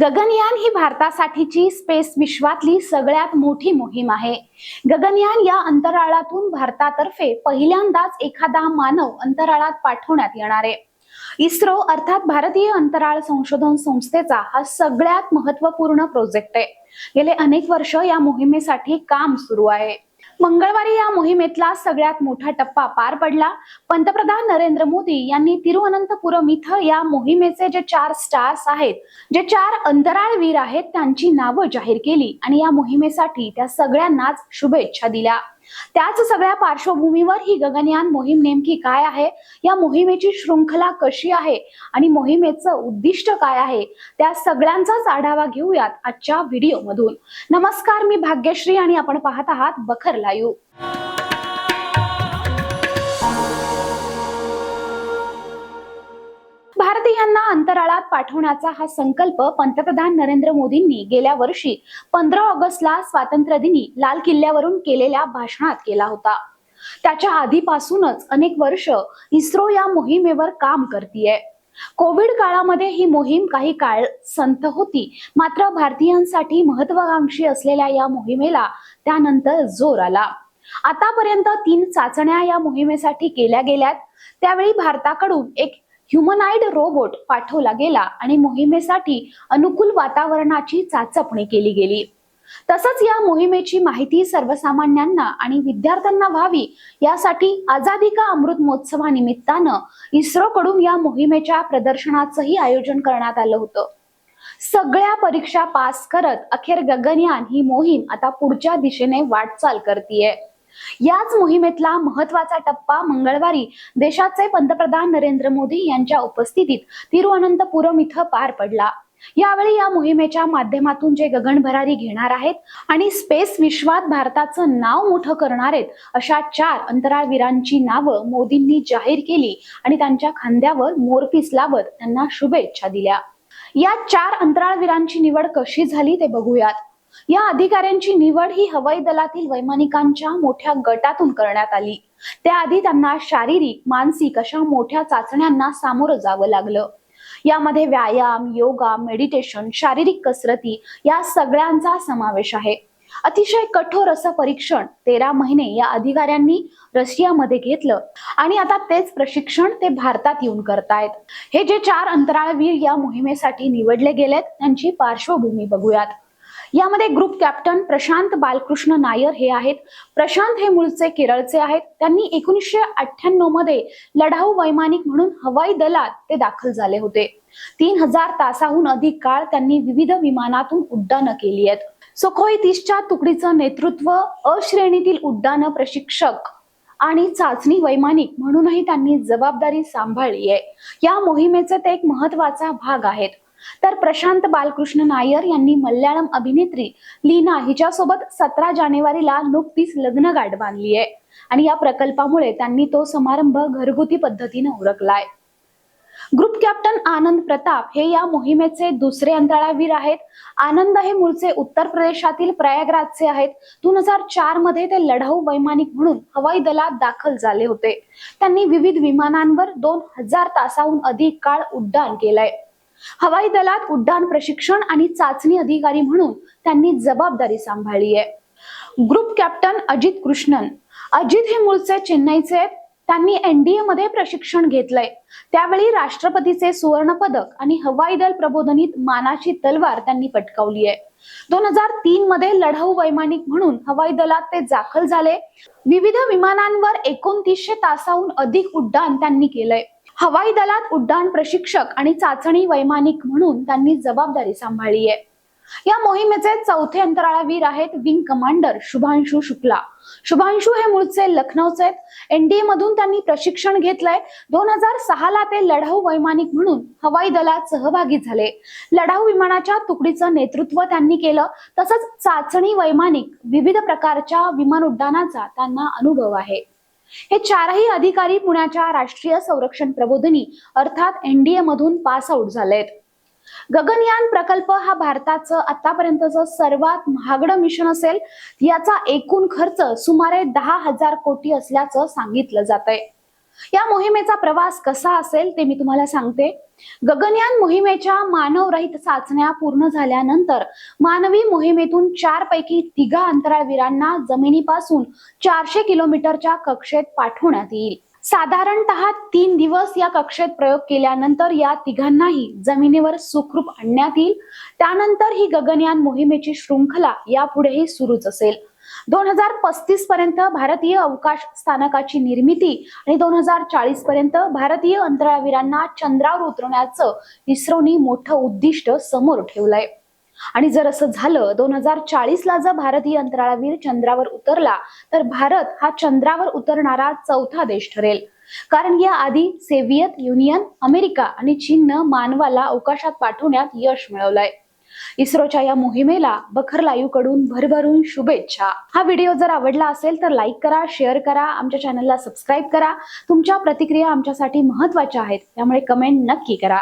गगनयान ही भारतासाठीची space विश्वातली सगळ्यात मोठी मोहीम आहे. गगनयान या अंतराळातून भारतातर्फे पहिल्यांदाच एखादा मानव अंतराळात पाठवण्यात येणार आहे. इस्रो अर्थात भारतीय अंतराळ संशोधन संस्थेचा हा सगळ्यात महत्त्वपूर्ण प्रोजेक्ट आहे. गेले अनेक वर्ष या मोहिमेसाठी काम सुरू आहे. मंगळवारी या मोहिमेतला सगळ्यात मोठा टप्पा पार पडला. पंतप्रधान नरेंद्र मोदी यांनी तिरुअनंतपुरम इथं या मोहिमेचे जे चार स्टार्स आहेत जे चार अंतराळवीर आहेत त्यांची नावं जाहीर केली आणि या मोहिमेसाठी त्या सगळ्यांनाच शुभेच्छा दिल्या. त्याच सगळ्या पार्श्वभूमीवर ही गगनयान मोहीम नेमकी काय आहे? या मोहिमेची शृंखला कशी आहे? आणि मोहिमेचं उद्दिष्ट काय आहे? त्या सगळ्यांचाच आढावा घेऊयात आजच्या व्हिडिओमधून. नमस्कार मी भाग्यश्री आणि आपण पाहत आहात बखर लाईव्ह. भारतीयांना अंतराळात पाठवण्याचा हा संकल्प पंतप्रधान नरेंद्र मोदींनी गेल्या वर्षी पंधरा ऑगस्टला स्वातंत्र्य दिनी लाल किल्ल्यावरून केलेल्या भाषणात केला होता. त्याच्या आधीपासूनच अनेक वर्ष इस्रो या मोहिमेवर काम करतीये. कोविड काळामध्ये ही मोहीम काही काळ संथ होती मात्र भारतीयांसाठी महत्वाकांक्षी असलेल्या या मोहिमेला त्यानंतर जोर आला. आतापर्यंत तीन चाचण्या या मोहिमेसाठी केल्या गेल्यात. त्यावेळी भारताकडून एक ह्युमनाइड रोबोट पाठवला गेला आणि मोहिमेसाठी अनुकूल वातावरणाची चाचपणी केली गेली. तसंच या मोहिमेची माहिती सर्वसामान्यांना आणि विद्यार्थ्यांना व्हावी यासाठी आझादी का अमृत महोत्सवानिमित्तानं इस्रोकडून या मोहिमेच्या प्रदर्शनाचंही आयोजन करण्यात आलं होतं. सगळ्या परीक्षा पास करत अखेर गगनयान ही मोहीम आता पुढच्या दिशेने वाटचाल करतीये. याच मोहिमेतला महत्त्वाचा टप्पा मंगळवारी देशाचे पंतप्रधान नरेंद्र मोदी यांच्या उपस्थितीत तिरुअनंतपुरम इथं पार पडला. यावेळी या मोहिमेच्या माध्यमातून जे गगनभरारी घेणार आहेत आणि स्पेस विश्वात भारताचं नाव मोठं करणार आहेत अशा चार अंतराळवीरांची नावं मोदींनी जाहीर केली आणि त्यांच्या खांद्यावर मोरपीस लावत त्यांना शुभेच्छा दिल्या. या चार अंतराळवीरांची निवड कशी झाली ते बघूयात. या अधिकाऱ्यांची निवड ही हवाई दलातील वैमानिकांच्या मोठ्या गटातून करण्यात आली. त्याआधी त्यांना शारीरिक मानसिक अशा मोठ्या चाचण्यांना सामोरं जावं लागलं. यामध्ये व्यायाम योगा मेडिटेशन शारीरिक कसरती या सगळ्यांचा समावेश आहे. अतिशय कठोर असं परीक्षण तेरा महिने या अधिकाऱ्यांनी रशियामध्ये घेतलं आणि आता तेच प्रशिक्षण ते भारतात येऊन करतायत. हे जे चार अंतराळवीर या मोहिमेसाठी निवडले गेलेत त्यांची पार्श्वभूमी बघूयात. यामध्ये ग्रुप कॅप्टन प्रशांत बालकृष्ण नायर हे आहेत. प्रशांत हे मूळचे केरळचे आहेत. त्यांनी एकोणीसशे अठ्ठ्याण्णवमध्ये लढाऊ वैमानिक म्हणून हवाई दलात ते दाखल झाले होते. तीन हजार तासाहून अधिक काळ त्यांनी विविध विमानातून उड्डाणं केली आहेत. सुखोई तीसच्या तुकडीचं नेतृत्व अश्रेणीतील उड्डाण प्रशिक्षक आणि चाचणी वैमानिक म्हणूनही त्यांनी जबाबदारी सांभाळली आहे. या मोहिमेचे ते एक महत्त्वाचा भाग आहेत. तर प्रशांत बालकृष्ण नायर यांनी मल्याळम अभिनेत्री लीना हिच्यासोबत सतरा जानेवारीला नुकतीच लग्नगाठ बांधली आहे. आणि या प्रकल्पामुळे त्यांनी तो समारंभ घरगुती पद्धतीने उरकलाय. ग्रुप कॅप्टन आनंद प्रताप हे या मोहिमेचे दुसरे अंतराळवीर आहेत. आनंद हे मूळचे उत्तर प्रदेशातील प्रयागराजचे आहेत. दोन हजार चारमध्ये ते लढाऊ वैमानिक म्हणून हवाई दलात दाखल झाले होते. त्यांनी विविध विमानांवर दोन हजार तासाहून अधिक काळ उड्डाण केलंय. हवाई दलात उड्डाण प्रशिक्षण आणि चाचणी अधिकारी म्हणून त्यांनी जबाबदारी सांभाळली आहे. ग्रुप कॅप्टन अजित कृष्णन अजित हे मूळचे चेन्नईचे आहेत. त्यांनी एनडीए मध्ये प्रशिक्षण घेतलंय. त्यावेळी राष्ट्रपतीचे सुवर्ण पदक आणि हवाई दल प्रबोधनीत मानाची तलवार त्यांनी पटकावली आहे. दोन हजार तीन मध्ये लढाऊ वैमानिक म्हणून हवाई दलात ते दाखल झाले. विविध विमानांवर एकोणतीसशे तासाहून अधिक उड्डाण त्यांनी केलंय. हवाई दलात उड्डाण प्रशिक्षक आणि चाचणी वैमानिक म्हणून त्यांनी जबाबदारी सांभाळली आहे. या मोहिमेचे चौथे अंतराळवीर आहेत विंग कमांडर शुभांशु शुक्ला. शुभांशु हे मूळचे लखनौचे आहेत. एनडीए मधून त्यांनी प्रशिक्षण घेतलंय. दोन हजार सहा ला ते लढाऊ वैमानिक म्हणून हवाई दलात सहभागी झाले. लढाऊ विमानाच्या तुकडीचं नेतृत्व त्यांनी केलं. तसंच चाचणी वैमानिक विविध प्रकारच्या विमान उड्डाणाचा त्यांना अनुभव आहे. हे चारही अधिकारी पुण्याच्या राष्ट्रीय संरक्षण प्रबोधिनी अर्थात एनडीए मधून पास आउट झालेत. गगनयान प्रकल्प हा भारताचं आतापर्यंतचं सर्वात महागडं मिशन असेल याचा एकूण खर्च सुमारे दहा हजार कोटी असल्याचं सांगितलं जात आहे या मोहिमेचा प्रवास कसा असेल ते मी तुम्हाला सांगते. गगनयान मोहिमेच्या मानवरहित चाचण्या पूर्ण झाल्यानंतर मानवी मोहिमेतून चार पैकी तिघा अंतराळवीरांना जमिनीपासून चारशे किलोमीटरच्या कक्षेत पाठवण्यात येईल. साधारणतः तीन दिवस या कक्षेत प्रयोग केल्यानंतर या तिघांनाही जमिनीवर सुखरूप आणण्यात येईल. त्यानंतर ही गगनयान मोहिमेची शृंखला यापुढेही सुरूच असेल. दोन हजार पस्तीस पर्यंत भारतीय अवकाश स्थानकाची निर्मिती आणि दोन हजार चाळीस पर्यंत भारतीय अंतराळवीरांना चंद्रावर उतरवण्याचं इस्रोनी मोठं उद्दिष्ट समोर ठेवलंय. आणि जर असं झालं दोन हजार चाळीस ला जर भारतीय अंतराळवीर चंद्रावर उतरला तर भारत हा चंद्रावर उतरणारा चौथा देश ठरेल. कारण या आधी सोव्हिएत युनियन अमेरिका आणि चीननं मानवाला अवकाशात पाठवण्यात यश मिळवलंय. इस्रोच्या या मोहिमेला बखर लाईव्हकडून भरभरून शुभेच्छा. हा व्हिडिओ जर आवडला असेल तर लाईक करा शेअर करा आमच्या चॅनलला सबस्क्राईब करा. तुमच्या प्रतिक्रिया आमच्यासाठी महत्त्वाच्या आहेत त्यामुळे कमेंट नक्की करा.